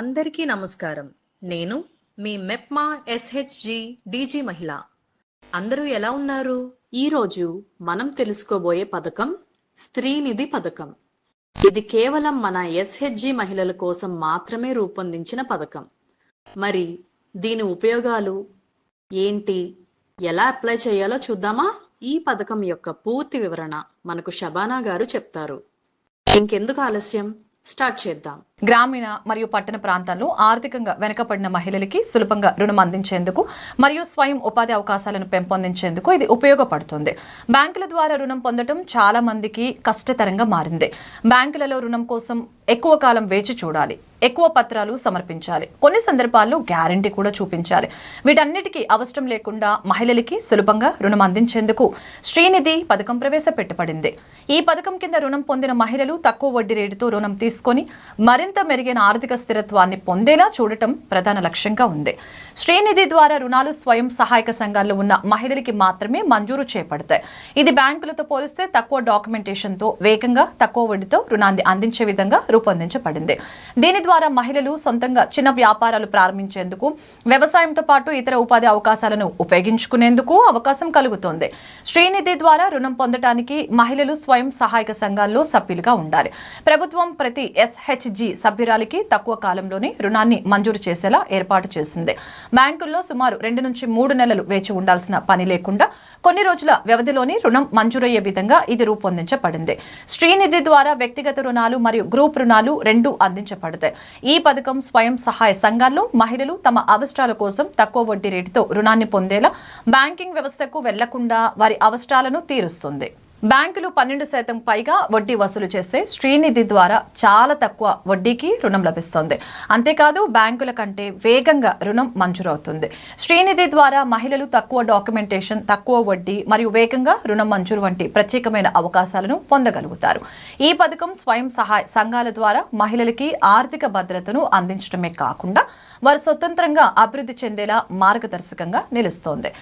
అందరికీ నమస్కారం. నేను మీ మెప్మా ఎస్హెచ్జి డీజీ మహిళ. అందరూ ఎలా ఉన్నారు? ఈరోజు మనం తెలుసుకోబోయే పథకం స్త్రీనిధి పథకం. ఇది కేవలం మన ఎస్హెచ్జి మహిళల కోసం మాత్రమే రూపొందించిన పథకం. మరి దీని ఉపయోగాలు? ఏంటి? ఎలా అప్లై చేయాలో చూద్దామా? ఈ పథకం యొక్క పూర్తి వివరణ మనకు శబానా గారు చెప్తారు. ఇంకెందుకు ఆలస్యం? స్టార్ట్ చేద్దాం. గ్రామీణ మరియు పట్టణ ప్రాంతాల్లో ఆర్థికంగా వెనుకబడిన మహిళలకి సులభంగా రుణం అందించేందుకు మరియు స్వయం ఉపాధి అవకాశాలను పెంపొందించేందుకు ఇది ఉపయోగపడుతుంది. బ్యాంకుల ద్వారా రుణం పొందడం చాలా మందికి కష్టతరంగా మారింది. బ్యాంకులలో రుణం కోసం ఎక్కువ కాలం వేచి చూడాలి. ఎక్కువ పత్రాలు సమర్పించాలి. కొన్ని సందర్భాల్లో గ్యారంటీ కూడా చూపించాలి. వీటన్నిటికీ అవసరం లేకుండా మహిళలకి సులభంగా రుణం అందించేందుకు శ్రీనిధి పథకం ప్రవేశపెట్టబడింది. ఈ పథకం కింద రుణం పొందిన మహిళలు తక్కువ వడ్డీ రేటుతో రుణం తీసుకొని మరింత మెరుగైన ఆర్థిక స్థిరత్వాన్ని పొందేలా చూడటం ప్రధాన లక్ష్యంగా ఉంది. శ్రీనిధి ద్వారా రుణాలు స్వయం సహాయక సంఘాల్లో ఉన్న మహిళలకి మాత్రమే మంజూరు చేపడతాయి. ఇది బ్యాంకులతో పోలిస్తే తక్కువ డాక్యుమెంటేషన్తో వేగంగా తక్కువ వడ్డీతో రుణాన్ని అందించే విధంగా రూపొందించబడింది. దీని ద్వారా మహిళలు సొంతంగా చిన్న వ్యాపారాలు ప్రారంభించేందుకు వ్యవసాయంతో పాటు ఇతర ఉపాధి అవకాశాలను ఉపయోగించుకునేందుకు అవకాశం కలుగుతోంది. శ్రీనిధి ద్వారా రుణం పొందడానికి మహిళలు స్వయం సహాయక సంఘాల్లో సభ్యులుగా ఉండాలి. ప్రభుత్వం ప్రతి ఎస్హెచ్జి సభ్యురాలికి తక్కువ కాలంలోనే రుణాన్ని మంజూరు చేసేలా ఏర్పాటు చేసింది. బ్యాంకుల్లో సుమారు రెండు నుంచి మూడు నెలలు వేచి ఉండాల్సిన పని లేకుండా కొన్ని రోజుల వ్యవధిలోనే రుణం మంజూరయ్యే విధంగా ఇది రూపొందించబడింది. శ్రీనిధి ద్వారా వ్యక్తిగత రుణాలు మరియు గ్రూప్ రుణాలు రెండు అందించబడతాయి. ఈ పథకం స్వయం సహాయ సంఘాల్లో మహిళలు తమ అవసరాల కోసం తక్కువ వడ్డీ రేటుతో రుణాన్ని పొందేలా బ్యాంకింగ్ వ్యవస్థకు వెళ్ళకుండా వారి అవసరాలను తీరుస్తుంది. బ్యాంకులు పన్నెండు శాతం పైగా వడ్డీ వసూలు చేస్తే శ్రీనిధి ద్వారా చాలా తక్కువ వడ్డీకి రుణం లభిస్తుంది. అంతేకాదు బ్యాంకుల కంటే వేగంగా రుణం మంజూరవుతుంది. శ్రీనిధి ద్వారా మహిళలు తక్కువ డాక్యుమెంటేషన్ తక్కువ వడ్డీ మరియు వేగంగా రుణం మంజూరు వంటి ప్రత్యేకమైన అవకాశాలను పొందగలుగుతారు. ఈ పథకం స్వయం సహాయ సంఘాల ద్వారా మహిళలకి ఆర్థిక భద్రతను అందించడమే కాకుండా వారు స్వతంత్రంగా అభివృద్ధి చెందేలా మార్గదర్శకంగా నిలుస్తోంది.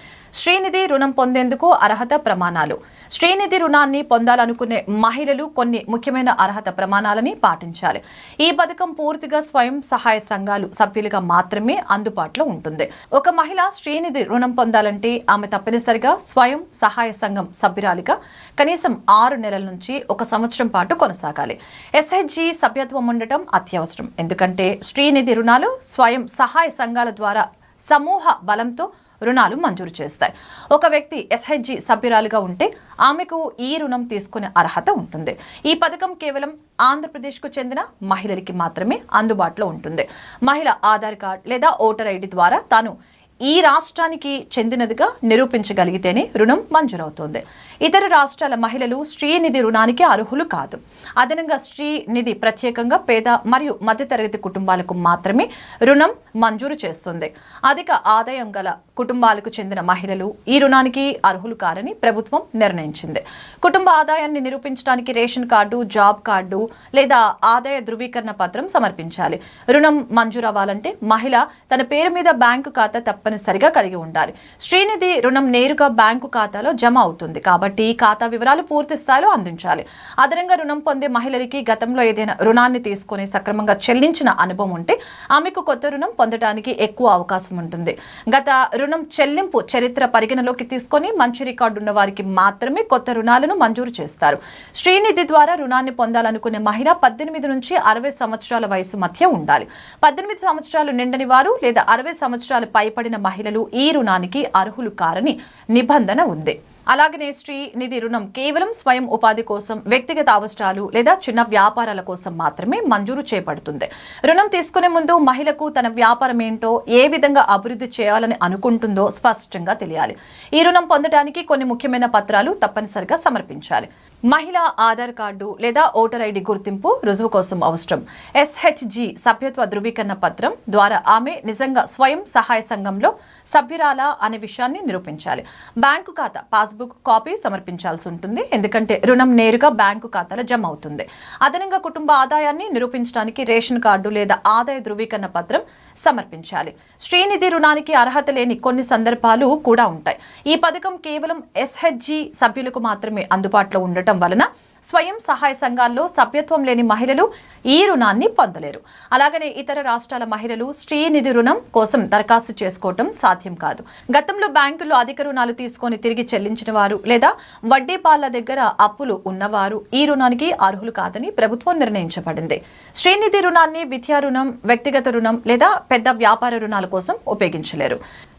శ్రీనిధి రుణం పొందేందుకు అర్హత ప్రమాణాలు. శ్రీనిధి రుణాన్ని పొందాలనుకునే మహిళలు కొన్ని ముఖ్యమైన అర్హత ప్రమాణాలని పాటించాలి. ఈ పథకం పూర్తిగా స్వయం సహాయ సంఘాలు సభ్యులుగా మాత్రమే అందుబాటులో ఉంటుంది. ఒక మహిళ శ్రీనిధి రుణం పొందాలంటే ఆమె తప్పనిసరిగా స్వయం సహాయ సంఘం సభ్యురాలిగా కనీసం ఆరు నెలల నుంచి ఒక సంవత్సరం పాటు కొనసాగాలి. ఎస్హెచ్జి సభ్యత్వం ఉండటం అత్యవసరం. ఎందుకంటే శ్రీనిధి రుణాలు స్వయం సహాయ సంఘాల ద్వారా సమూహ బలంతో రుణాలు మంజూరు చేస్తాయి. ఒక వ్యక్తి ఎస్హెచ్జి సభ్యురాలుగా ఉంటే ఆమెకు ఈ రుణం తీసుకునే అర్హత ఉంటుంది. ఈ పథకం కేవలం ఆంధ్రప్రదేశ్కు చెందిన మహిళలకి మాత్రమే అందుబాటులో ఉంటుంది. మహిళ ఆధార్ కార్డ్ లేదా ఓటర్ ఐడి ద్వారా తాను ఈ రాష్ట్రానికి చెందినదిగా నిరూపించగలిగితేనే రుణం మంజూరవుతోంది. ఇతర రాష్ట్రాల మహిళలు శ్రీనిధి రుణానికి అర్హులు కాదు. అదనంగా శ్రీనిధి ప్రత్యేకంగా పేద మరియు మధ్యతరగతి కుటుంబాలకు మాత్రమే రుణం మంజూరు చేస్తుంది. అధిక ఆదాయం గల కుటుంబాలకు చెందిన మహిళలు ఈ రుణానికి అర్హులు కారని ప్రభుత్వం నిర్ణయించింది. కుటుంబ ఆదాయాన్ని నిరూపించడానికి రేషన్ కార్డు జాబ్ కార్డు లేదా ఆదాయ ధృవీకరణ పత్రం సమర్పించాలి. రుణం మంజూరు అవ్వాలంటే మహిళ తన పేరు మీద బ్యాంకు ఖాతా తప్పనిసరిగా కలిగి ఉండాలి. శ్రీనిధి రుణం నేరుగా బ్యాంకు ఖాతాలో జమ అవుతుంది. కాబట్టి ఖాతా వివరాలు పూర్తి స్థాయిలో అందించాలి. అదనంగా రుణం పొందే మహిళలకి గతంలో ఏదైనా రుణాన్ని తీసుకొని సక్రమంగా చెల్లించిన అనుభవం ఉంటే ఆమెకు కొత్త రుణం పొందడానికి ఎక్కువ అవకాశం ఉంటుంది. గత రుణం చెల్లింపు చరిత్ర పరిగణలోకి తీసుకొని మంచి రికార్డు ఉన్న వారికి మాత్రమే కొత్త రుణాలను మంజూరు చేస్తారు. శ్రీనిధి ద్వారా రుణాన్ని పొందాలనుకునే మహిళ పద్దెనిమిది నుంచి అరవై సంవత్సరాల వయసు మధ్య ఉండాలి. పద్దెనిమిది సంవత్సరాలు నిండని వారు లేదా అరవై సంవత్సరాలు పైపడిన మహిళలు ఈ రుణానికి అర్హులు కారని నిబంధన ఉంది. అలాగనే శ్రీ నిధి రుణం కేవలం స్వయం ఉపాధి కోసం వ్యక్తిగత అవసరాలు లేదా చిన్న వ్యాపారాల కోసం మాత్రమే మంజూరు చేయబడుతుంది రుణం తీసుకునే ముందు మహిళకు తన వ్యాపారం ఏంటో ఏ విధంగా అభివృద్ధి చేయాలని అనుకుంటుందో స్పష్టంగా తెలియాలి. ఈ రుణం పొందడానికి కొన్ని ముఖ్యమైన పత్రాలు తప్పనిసరిగా సమర్పించాలి. మహిళ ఆధార్ కార్డు లేదా ఓటర్ ఐడి గుర్తింపు రుజువు కోసం అవసరం. ఎస్హెచ్జి సభ్యత్వ ధృవీకరణ పత్రం ద్వారా ఆమె నిజంగా స్వయం సహాయ సంఘంలో సభ్యురాలా అనే విషయాన్ని నిరూపించాలి. బ్యాంకు ఖాతా పాస్బుక్ కాపీ సమర్పించాల్సి ఉంటుంది. ఎందుకంటే రుణం నేరుగా బ్యాంకు ఖాతాలో జమ అవుతుంది. అదనంగా కుటుంబ ఆదాయాన్ని నిరూపించడానికి రేషన్ కార్డు లేదా ఆదాయ ధృవీకరణ పత్రం సమర్పించాలి. శ్రీనిధి రుణానికి అర్హత లేని కొన్ని సందర్భాలు కూడా ఉంటాయి. ఈ పథకం కేవలం ఎస్హెచ్జి సభ్యులకు మాత్రమే అందుబాటులో ఉండటం ఉండటం వలన స్వయం సహాయ సంఘాల్లో సభ్యత్వం లేని మహిళలు ఈ రుణాన్ని పొందలేరు. అలాగనే ఇతర రాష్ట్రాల మహిళలు శ్రీనిధి రుణం కోసం దరఖాస్తు చేసుకోవటం సాధ్యం కాదు. గతంలో బ్యాంకుల్లో అధిక రుణాలు తీసుకొని తిరిగి చెల్లించిన వారు లేదా వడ్డీ పాళ్ళ దగ్గర అప్పులు ఉన్నవారు ఈ రుణానికి అర్హులు కాదని ప్రభుత్వం నిర్ణయించబడింది. శ్రీనిధి రుణాన్ని విద్యా రుణం వ్యక్తిగత రుణం లేదా పెద్ద వ్యాపార రుణాల కోసం ఉపయోగించలేరు.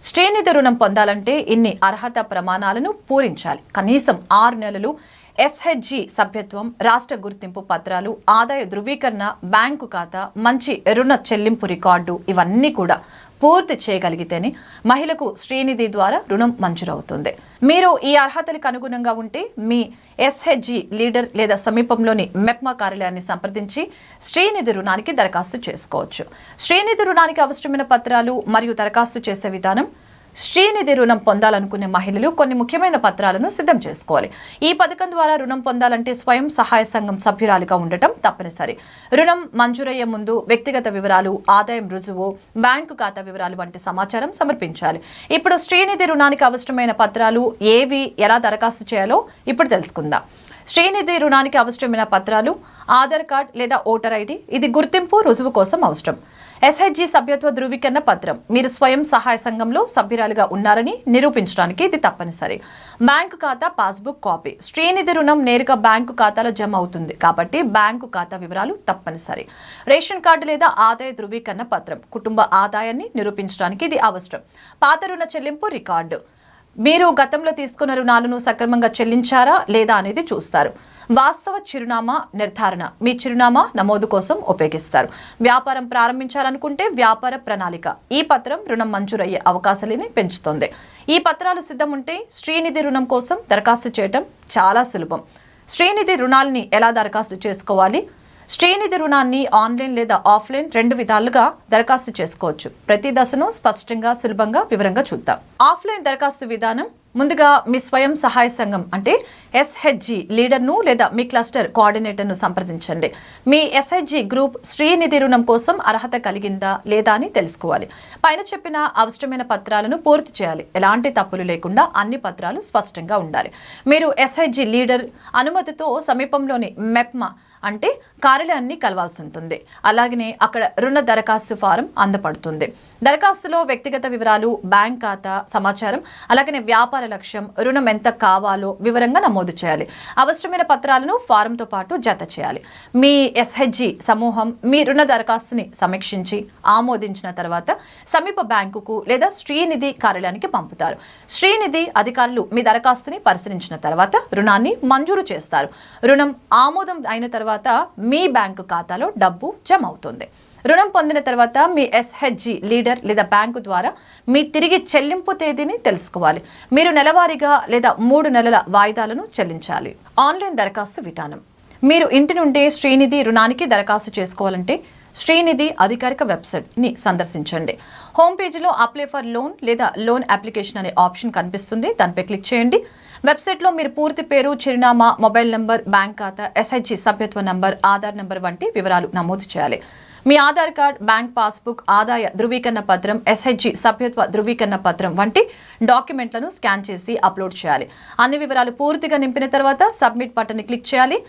శ్రీనిధి రుణం పొందాలంటే ఇన్ని అర్హత ప్రమాణాలను పూరించాలి. కనీసం ఆరు నెలలు ఎస్హెచ్జి సభ్యత్వం రాష్ట్ర గుర్తింపు పత్రాలు ఆదాయ ధృవీకరణ బ్యాంకు ఖాతా మంచి రుణ చెల్లింపు రికార్డు ఇవన్నీ కూడా పూర్తి చేయగలిగితేనే మహిళకు శ్రీనిధి ద్వారా రుణం మంజూరవుతుంది. మీరు ఈ అర్హతలకు అనుగుణంగా ఉంటే మీ ఎస్హెచ్జి లీడర్ లేదా సమీపంలోని మెప్మా కార్యాలయాన్ని సంప్రదించి శ్రీనిధి రుణానికి దరఖాస్తు చేసుకోవచ్చు. శ్రీనిధి రుణానికి అవసరమైన పత్రాలు మరియు దరఖాస్తు చేసే విధానం శ్రీనిధి రుణం పొందాలనుకునే మహిళలు కొన్ని ముఖ్యమైన పత్రాలను సిద్ధం చేసుకోవాలి. ఈ పథకం ద్వారా రుణం పొందాలంటే స్వయం సహాయ సంఘం సభ్యురాలిగా ఉండటం తప్పనిసరి. రుణం మంజూరయ్యే ముందు వ్యక్తిగత వివరాలు ఆదాయం రుజువు బ్యాంకు ఖాతా వివరాలు వంటి సమాచారం సమర్పించాలి. ఇప్పుడు శ్రీనిధి రుణానికి అవసరమైన పత్రాలు ఏవి ఎలా దరఖాస్తు చేయాలో ఇప్పుడు తెలుసుకుందాం. శ్రీనిధి రుణానికి అవసరమైన పత్రాలు ఆధార్ కార్డ్ లేదా ఓటర్ ఐడి ఇది గుర్తింపు రుజువు కోసం అవసరం. ఎస్హెచ్జి సభ్యత్వ ధృవీకరణ పత్రం. మీరు స్వయం సహాయ సంఘంలో సభ్యురాలుగా ఉన్నారని నిరూపించడానికి ఇది తప్పనిసరి. బ్యాంకు ఖాతా పాస్బుక్ కాపీ. శ్రీనిధి రుణం నేరుగా బ్యాంకు ఖాతాలో జమ అవుతుంది. కాబట్టి బ్యాంకు ఖాతా వివరాలు తప్పనిసరి. రేషన్ కార్డు లేదా ఆదాయ ధృవీకరణ పత్రం. కుటుంబ ఆదాయాన్ని నిరూపించడానికి ఇది అవసరం. పాత రుణ చెల్లింపు రికార్డు. మీరు గతంలో తీసుకున్న రుణాలను సక్రమంగా చెల్లించారా లేదా అనేది చూస్తారు. వాస్తవ చిరునామా నిర్ధారణ. మీ చిరునామా నమోదు కోసం ఉపయోగిస్తారు. వ్యాపారం ప్రారంభించాలనుకుంటే వ్యాపార ప్రణాళిక. ఈ పత్రం రుణం మంజూరయ్యే అవకాశాలని పెంచుతుంది. ఈ పత్రాలు సిద్ధం ఉంటే శ్రీనిధి రుణం కోసం దరఖాస్తు చేయడం చాలా సులభం. శ్రీనిధి రుణాలని ఎలా దరఖాస్తు చేసుకోవాలి? శ్రీనిధి రుణాన్ని ఆన్లైన్ లేదా ఆఫ్లైన్ రెండు విధాలుగా దరఖాస్తు చేసుకోవచ్చు. ప్రతి దశను స్పష్టంగా సులభంగా వివరంగా చూద్దాం. ఆఫ్లైన్ దరఖాస్తు విధానం ముందుగా మీ స్వయం సహాయ సంఘం అంటే ఎస్హెచ్జి లీడర్ను లేదా మీ క్లస్టర్ కోఆర్డినేటర్ను సంప్రదించండి. మీ ఎస్హెచ్జి గ్రూప్ శ్రీనిధి రుణం కోసం అర్హత కలిగిందా లేదా అని తెలుసుకోవాలి. పైన చెప్పిన అవసరమైన పత్రాలను పూర్తి చేయాలి. ఎలాంటి తప్పులు లేకుండా అన్ని పత్రాలు స్పష్టంగా ఉండాలి. మీరు ఎస్హెచ్జి లీడర్ అనుమతితో సమీపంలోని మెప్మా అంటే కార్యాలయాన్ని కలవాల్సి ఉంటుంది. అలాగనే అక్కడ రుణ దరఖాస్తు ఫారం అందపడుతుంది. దరఖాస్తులో వ్యక్తిగత వివరాలు బ్యాంక్ ఖాతా సమాచారం అలాగనే వ్యాపార లక్ష్యం రుణం ఎంత కావాలో వివరంగా నమోదు చేయాలి. అవసరమైన పత్రాలను ఫారంతో పాటు జత చేయాలి. మీ ఎస్హెచ్జి సమూహం మీ రుణ దరఖాస్తుని సమీక్షించి ఆమోదించిన తర్వాత సమీప బ్యాంకుకు లేదా శ్రీనిధి కార్యాలయానికి పంపుతారు. శ్రీనిధి అధికారులు మీ దరఖాస్తుని పరిశీలించిన తర్వాత రుణాన్ని మంజూరు చేస్తారు. రుణం ఆమోదం అయిన తర్వాత మీ బ్యాంకు ఖాతాలో డబ్బు జమ అవుతుంది. రుణం పొందిన తర్వాత మీ ఎస్హెచ్జి లీడర్ లేదా బ్యాంకు ద్వారా మీ తిరిగి చెల్లింపు తేదీని తెలుసుకోవాలి. మీరు నెలవారీగా లేదా మూడు నెలల వాయిదాలను చెల్లించాలి. ఆన్లైన్ దరఖాస్తు విధానం. మీరు ఇంటి నుండే శ్రీనిధి రుణానికి దరఖాస్తు చేసుకోవాలంటే శ్రీనిధి అధికారిక వెబ్సైట్ని సందర్శించండి. హోమ్ పేజీలో అప్లై ఫర్ లోన్ లేదా లోన్ అప్లికేషన్ అనే ఆప్షన్ కనిపిస్తుంది. దానిపై క్లిక్ చేయండి. వెబ్సైట్లో మీరు పూర్తి పేరు చిరునామా మొబైల్ నంబర్ బ్యాంక్ ఖాతా ఎస్హెచ్జి సభ్యత్వ నంబర్ ఆధార్ నంబర్ వంటి వివరాలు నమోదు చేయాలి. మీ ఆధార్ కార్డ్ బ్యాంక్ పాస్బుక్ ఆదాయ ధృవీకరణ పత్రం ఎస్హెచ్జి సభ్యత్వ ధృవీకరణ పత్రం వంటి డాక్యుమెంట్లను స్కాన్ చేసి అప్లోడ్ చేయాలి. అన్ని వివరాలు పూర్తిగా నింపిన తర్వాత సబ్మిట్ బటన్ క్లిక్ చేయాలి.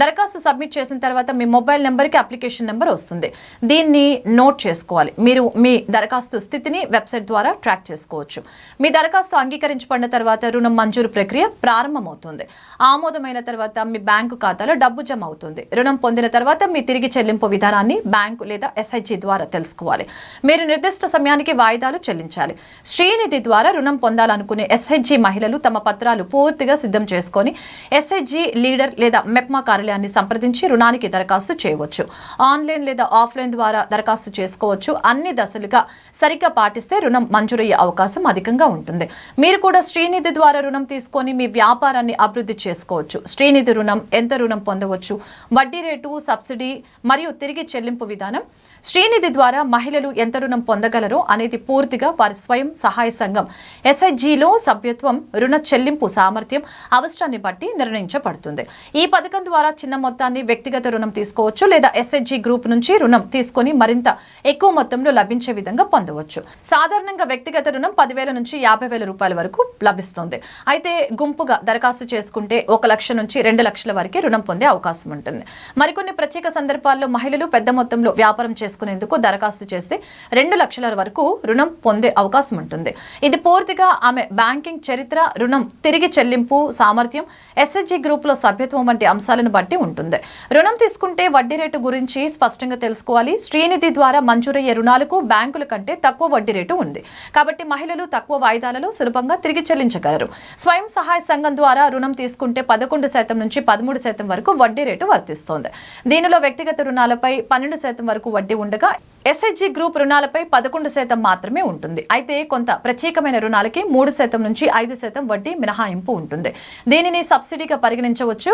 దరఖాస్తు సబ్మిట్ చేసిన తర్వాత మీ మొబైల్ నెంబర్కి అప్లికేషన్ నెంబర్ వస్తుంది. దీన్ని నోట్ చేసుకోవాలి. మీరు మీ దరఖాస్తు స్థితిని వెబ్సైట్ ద్వారా ట్రాక్ చేసుకోవచ్చు. మీ దరఖాస్తు అంగీకరించబడిన తర్వాత రుణం మంజూరు ప్రక్రియ ప్రారంభమవుతుంది. ఆమోదమైన తర్వాత మీ బ్యాంకు ఖాతాలో డబ్బు జమ అవుతుంది. రుణం పొందిన తర్వాత మీ తిరిగి చెల్లింపు విధానాన్ని బ్యాంకు లేదా ఎస్ఐజి ద్వారా తెలుసుకోవాలి. మీరు నిర్దిష్ట సమయానికి వాయిదాలు చెల్లించాలి. శ్రీనిధి ద్వారా రుణం పొందాలనుకునే ఎస్హెచ్జి మహిళలు తమ పత్రాలు పూర్తిగా సిద్ధం చేసుకొని ఎస్ఐజి లీడర్ లేదా మెప్మా కార్యాలయాన్ని సంప్రదించి రుణానికి దరఖాస్తు చేయవచ్చు. ఆన్లైన్ లేదా ఆఫ్లైన్ ద్వారా దరఖాస్తు చేసుకోవచ్చు. అన్ని దశలుగా సరిగ్గా పాటిస్తే రుణం మంజూరయ్యే అవకాశం అధికంగా ఉంటుంది. మీరు కూడా శ్రీనిధి ద్వారా రుణం తీసుకొని మీ వ్యాపారాన్ని అభివృద్ధి చేసుకోవచ్చు. శ్రీనిధి రుణం ఎంత రుణం పొందవచ్చు వడ్డీ రేటు సబ్సిడీ మరియు తిరిగి చెల్లింపు విధానం శ్రీనిధి ద్వారా మహిళలు ఎంత రుణం పొందగలరో అనేది పూర్తిగా వారి స్వయం సహాయ సంఘం ఎస్ఐజిలో సభ్యత్వం రుణ చెల్లింపు సామర్థ్యం అవసరాన్ని బట్టి నిర్ణయించబడుతుంది. ఈ పథకం ద్వారా చిన్న మొత్తాన్ని వ్యక్తిగత రుణం తీసుకోవచ్చు లేదా ఎస్హెచ్జి గ్రూప్ నుంచి రుణం తీసుకొని మరింత ఎక్కువ మొత్తంలో లభించే విధంగా పొందవచ్చు. సాధారణంగా వ్యక్తిగత రుణం పదివేల నుంచి యాభై వేల రూపాయల వరకు లభిస్తుంది. అయితే గుంపుగా దరఖాస్తు చేసుకుంటే ఒక లక్ష నుంచి రెండు లక్షల వరకు రుణం పొందే అవకాశం ఉంటుంది. మరికొన్ని ప్రత్యేక సందర్భాల్లో మహిళలు పెద్ద మొత్తంలో వ్యాపారం చేసుకునేందుకు దరఖాస్తు చేస్తే రెండు లక్షల వరకు రుణం పొందే అవకాశం ఉంటుంది. ఇది పూర్తిగా ఆమె బ్యాంకింగ్ చరిత్ర రుణం తిరిగి చెల్లింపు సామర్థ్యం ఎస్హెచ్జి గ్రూప్లో సభ్యత్వం వంటి అంశాలను బట్టి ఉంటుంది. రుణం తీసుకుంటే వడ్డీ రేటు గురించి స్పష్టంగా తెలుసుకోవాలి. శ్రీనిధి ద్వారా మంజూరయ్యే రుణాలకు బ్యాంకుల కంటే తక్కువ వడ్డీ రేటు ఉంది. కాబట్టి మహిళలు తక్కువ వాయిదాలలో సులభంగా తిరిగి చెల్లించగలరు. స్వయం సహాయ సంఘం ద్వారా రుణం తీసుకుంటే పదకొండు శాతం నుంచి పదమూడు శాతం వరకు వడ్డీ రేటు వర్తిస్తోంది. దీనిలో వ్యక్తిగత రుణాలపై పన్నెండు శాతం వరకు వడ్డీ ఉండగా ఎస్హెచ్జి గ్రూప్ రుణాలపై పదకొండు శాతం మాత్రమే ఉంటుంది. అయితే కొంత ప్రత్యేకమైన రుణాలకి మూడు శాతం నుంచి ఐదు శాతం వడ్డీ మినహాయింపు ఉంటుంది. దీనిని సబ్సిడీగా పరిగణించవచ్చు.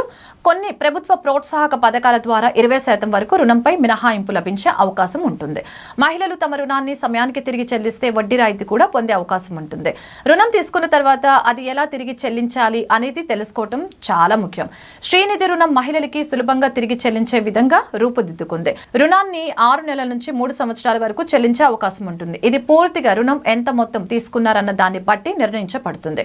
కొన్ని ప్రభుత్వ ప్రోత్సాహక పథకాల ద్వారా ఇరవై శాతం వరకు రుణంపై మినహాయింపు లభించే అవకాశం ఉంటుంది. మహిళలు తమ రుణాన్ని సమయానికి తిరిగి చెల్లిస్తే వడ్డీ రాయితీ కూడా పొందే అవకాశం ఉంటుంది. రుణం తీసుకున్న తర్వాత అది ఎలా తిరిగి చెల్లించాలి అనేది తెలుసుకోవటం చాలా ముఖ్యం. శ్రీనిధి రుణం మహిళలకి సులభంగా తిరిగి చెల్లించే విధంగా రూపుదిద్దుకుంది. రుణాన్ని ఆరు నెలల నుంచి మూడు సంవత్సరాల వరకు చెల్లించే అవకాశం ఉంటుంది. ఇది పూర్తిగా రుణం ఎంత మొత్తం తీసుకున్నారన్న దాన్ని బట్టి నిర్ణయించబడుతుంది.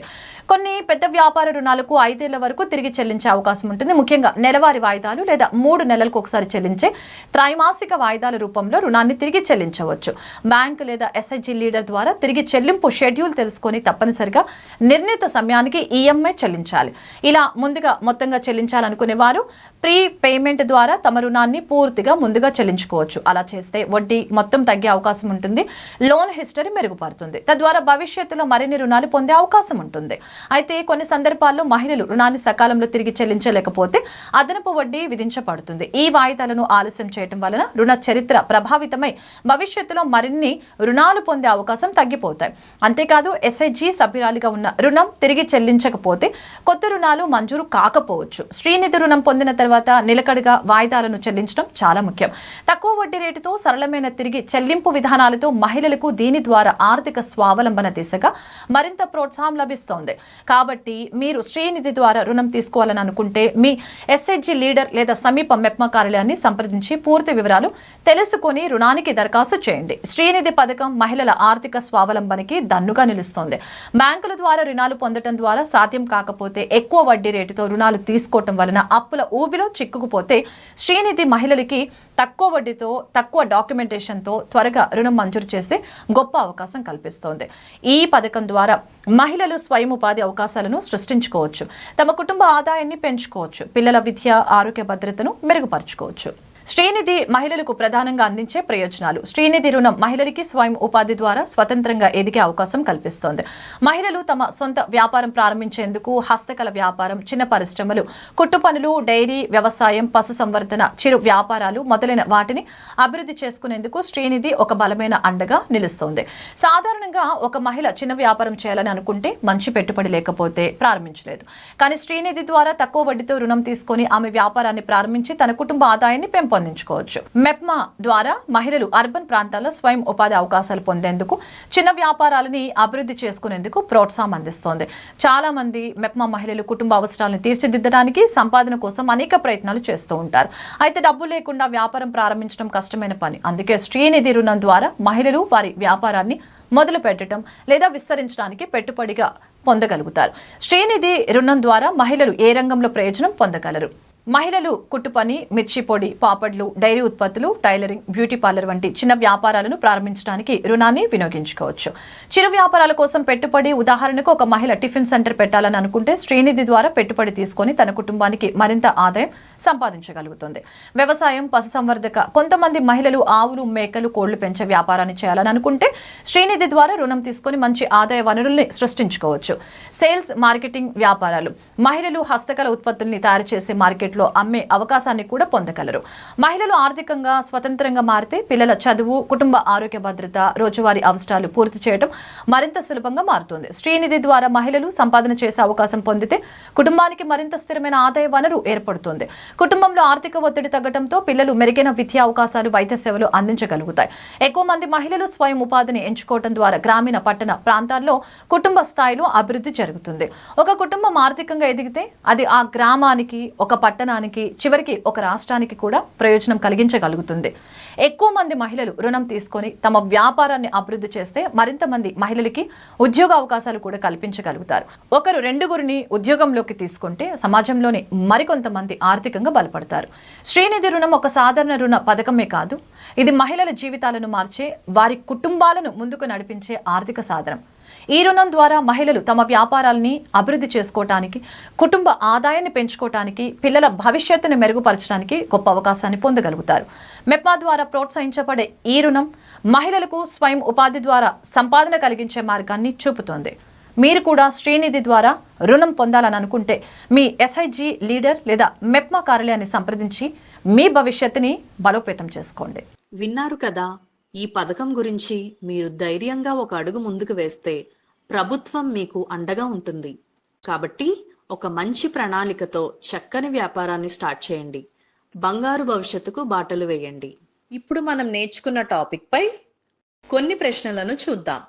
కొన్ని పెద్ద వ్యాపార రుణాలకు ఐదేళ్ళ వరకు తిరిగి చెల్లించే అవకాశం ఉంటుంది. ముఖ్యంగా నెలవారీ వాయిదాలు లేదా మూడు నెలలకు ఒకసారి చెల్లించే త్రైమాసిక వాయిదాల రూపంలో రుణాన్ని తిరిగి చెల్లించవచ్చు. బ్యాంక్ లేదా ఎస్ఐజి లీడర్ ద్వారా తిరిగి చెల్లింపు షెడ్యూల్ తెలుసుకొని తప్పనిసరిగా నిర్ణీత సమయానికి ఈఎంఐ చెల్లించాలి. ఇలా ముందుగా మొత్తంగా చెల్లించాలనుకునే వారు ప్రీ పేమెంట్ ద్వారా తమ రుణాన్ని పూర్తిగా ముందుగా చెల్లించుకోవచ్చు. అలా చేస్తే వడ్డీ మొత్తం తగ్గే అవకాశం ఉంటుంది. లోన్ హిస్టరీ మెరుగుపడుతుంది. తద్వారా భవిష్యత్తులో మరిన్ని రుణాలు పొందే అవకాశం ఉంటుంది. అయితే కొన్ని సందర్భాల్లో మహిళలు రుణాన్ని సకాలంలో తిరిగి చెల్లించలేకపోతే అదనపు వడ్డీ విధించబడుతుంది. ఈ వాయిదాలను ఆలస్యం చేయడం వలన రుణ చరిత్ర ప్రభావితమై భవిష్యత్తులో మరిన్ని రుణాలు పొందే అవకాశం తగ్గిపోతాయి. అంతేకాదు ఎస్ఐజి సభ్యురాలిగా ఉన్న రుణం తిరిగి చెల్లించకపోతే కొత్త రుణాలు మంజూరు కాకపోవచ్చు. శ్రీనిధి రుణం పొందిన తర్వాత నిలకడగా వాయిదాలను చెల్లించడం చాలా ముఖ్యం. తక్కువ వడ్డీ రేటుతో సరళమైన తిరిగి చెల్లింపు విధానాలతో మహిళలకు దీని ద్వారా ఆర్థిక స్వావలంబన దిశగా మరింత ప్రోత్సాహం లభిస్తోంది. కాబట్టి మీరు శ్రీనిధి ద్వారా రుణం తీసుకోవాలని అనుకుంటే మీ ఎస్హెచ్జి లీడర్ లేదా సమీప మెప్మా కార్యాలయాన్ని సంప్రదించి పూర్తి వివరాలు తెలుసుకొని రుణానికి దరఖాస్తు చేయండి. శ్రీనిధి పథకం మహిళల ఆర్థిక స్వావలంబనకి దన్నుగా నిలుస్తోంది. బ్యాంకుల ద్వారా రుణాలు పొందడం ద్వారా సాధ్యం కాకపోతే ఎక్కువ వడ్డీ రేటుతో రుణాలు తీసుకోవటం వలన అప్పుల ఊబిలో చిక్కుకుపోతే శ్రీనిధి మహిళలకి తక్కువ వడ్డీతో తక్కువ డాక్యుమెంటేషన్తో త్వరగా రుణం మంజూరు చేసే గొప్ప అవకాశం కల్పిస్తోంది. ఈ పథకం ద్వారా మహిళలు స్వయం ఉపాధి అవకాశాలను సృష్టించుకోవచ్చు. తమ కుటుంబ ఆదాయాన్ని పెంచుకోవచ్చు. పిల్లల విద్య ఆరోగ్య భద్రతను మెరుగుపరుచుకోవచ్చు. శ్రీనిధి మహిళలకు ప్రధానంగా అందించే ప్రయోజనాలు. శ్రీనిధి రుణం మహిళలకి స్వయం ఉపాధి ద్వారా స్వతంత్రంగా ఎదిగే అవకాశం కల్పిస్తోంది. మహిళలు తమ సొంత వ్యాపారం ప్రారంభించేందుకు హస్తకళ వ్యాపారం చిన్న పరిశ్రమలు కుట్టు పనులు డైరీ వ్యవసాయం పశు సంవర్ధన చిరు వ్యాపారాలు మొదలైన వాటిని అభివృద్ధి చేసుకునేందుకు శ్రీనిధి ఒక బలమైన అండగా నిలుస్తోంది. సాధారణంగా ఒక మహిళ చిన్న వ్యాపారం చేయాలని అనుకుంటే మంచి పెట్టుబడి లేకపోతే ప్రారంభించలేదు. కానీ శ్రీనిధి ద్వారా తక్కువ వడ్డీతో రుణం తీసుకొని ఆమె వ్యాపారాన్ని ప్రారంభించి తన కుటుంబ ఆదాయాన్ని పెంపొందించుకోవచ్చు మెప్మా ద్వారా మహిళలు అర్బన్ ప్రాంతాల్లో స్వయం ఉపాధి అవకాశాలు పొందేందుకు చిన్న వ్యాపారాలని అభివృద్ధి చేసుకునేందుకు ప్రోత్సాహం అందిస్తోంది. చాలా మంది మెప్మా మహిళలు కుటుంబ అవసరాలను తీర్చిదిద్దడానికి సంపాదన కోసం అనేక ప్రయత్నాలు చేస్తూ ఉంటారు. అయితే డబ్బు లేకుండా వ్యాపారం ప్రారంభించడం కష్టమైన పని. అందుకే శ్రీనిధి రుణం ద్వారా మహిళలు వారి వ్యాపారాన్ని మొదలు పెట్టడం లేదా విస్తరించడానికి పెట్టుబడిగా పొందగలుగుతారు. శ్రీనిధి రుణం ద్వారా మహిళలు ఏ రంగంలో ప్రయోజనం పొందగలరు? మహిళలు కుట్టుపని మిర్చి పొడి పాపడ్లు డైరీ ఉత్పత్తులు టైలరింగ్ బ్యూటీ పార్లర్ వంటి చిన్న వ్యాపారాలను ప్రారంభించడానికి రుణాన్ని వినియోగించుకోవచ్చు. చిరు వ్యాపారాల కోసం పెట్టుబడి ఉదాహరణకు ఒక మహిళ టిఫిన్ సెంటర్ పెట్టాలని అనుకుంటే శ్రీనిధి ద్వారా పెట్టుబడి తీసుకొని తన కుటుంబానికి మరింత ఆదాయం సంపాదించగలుగుతుంది. వ్యవసాయం పశుసంవర్ధక కొంతమంది మహిళలు ఆవులు మేకలు కోళ్ళు పెంచే వ్యాపారాన్ని చేయాలని అనుకుంటే శ్రీనిధి ద్వారా రుణం తీసుకొని మంచి ఆదాయ వనరుల్ని సృష్టించుకోవచ్చు. సేల్స్ మార్కెటింగ్ వ్యాపారాలు. మహిళలు హస్తకళ ఉత్పత్తుల్ని తయారు చేసే మార్కెట్ మార్కెట్లో అమ్మే అవకాశాన్ని కూడా పొందగలరు. మహిళలు ఆర్థికంగా స్వతంత్రంగా మారితే పిల్లల చదువు కుటుంబ ఆరోగ్య భద్రత రోజువారీ అవసరాలు పూర్తి చేయడం మరింత సులభంగా మారుతుంది. శ్రీనిధి ద్వారా మహిళలు సంపాదన చేసే అవకాశం పొందితే కుటుంబానికి మరింత స్థిరమైన ఆదాయ వనరు ఏర్పడుతుంది. కుటుంబంలో ఆర్థిక ఒత్తిడి తగ్గడంతో పిల్లలు మెరుగైన విద్యా అవకాశాలు వైద్య సేవలు అందించగలుగుతాయి. ఎక్కువ మంది మహిళలు స్వయం ఉపాధిని ఎంచుకోవడం ద్వారా గ్రామీణ పట్టణ ప్రాంతాల్లో కుటుంబ స్థాయిలో అభివృద్ధి జరుగుతుంది. ఒక కుటుంబం ఆర్థికంగా ఎదిగితే అది ఆ గ్రామానికి ఒక పట్టణ పట్టణానికి చివరికి ఒక రాష్ట్రానికి కూడా ప్రయోజనం కలిగించగలుగుతుంది. ఎక్కువ మంది మహిళలు రుణం తీసుకొని తమ వ్యాపారాన్ని అభివృద్ధి చేస్తే మరింత మంది మహిళలకి ఉద్యోగ అవకాశాలు కూడా కల్పించగలుగుతారు. ఒకరు రెండుగురిని ఉద్యోగంలోకి తీసుకుంటే సమాజంలోని మరికొంతమంది ఆర్థికంగా బలపడతారు. శ్రీనిధి రుణం ఒక సాధారణ రుణ పథకమే కాదు ఇది మహిళల జీవితాలను మార్చే వారి కుటుంబాలను ముందుకు నడిపించే ఆర్థిక సాధనం. ఈ రుణం ద్వారా మహిళలు తమ వ్యాపారాల్ని అభివృద్ధి చేసుకోవటానికి కుటుంబ ఆదాయాన్ని పెంచుకోవటానికి పిల్లల భవిష్యత్తును మెరుగుపరచడానికి గొప్ప అవకాశాన్ని పొందగలుగుతారు. మెప్మా ద్వారా ప్రోత్సహించబడే ఈ రుణం మహిళలకు స్వయం ఉపాధి ద్వారా సంపాదన కలిగించే మార్గాన్ని చూపుతోంది. మీరు కూడా శ్రీనిధి ద్వారా రుణం పొందాలని అనుకుంటే మీ ఎస్ఐజి లీడర్ లేదా మెప్మా కార్యాలయాన్ని సంప్రదించి మీ భవిష్యత్తుని బలోపేతం చేసుకోండి. విన్నారు కదా ఈ పథకం గురించి మీరు ధైర్యంగా ఒక అడుగు ముందుకు వేస్తే ప్రభుత్వం మీకు అండగా ఉంటుంది. కాబట్టి ఒక మంచి ప్రణాళికతో చక్కని వ్యాపారాన్ని స్టార్ట్ చేయండి. బంగారు భవిష్యత్తుకు బాటలు వేయండి. ఇప్పుడు మనం నేర్చుకున్న టాపిక్ పై కొన్ని ప్రశ్నలను చూద్దాం.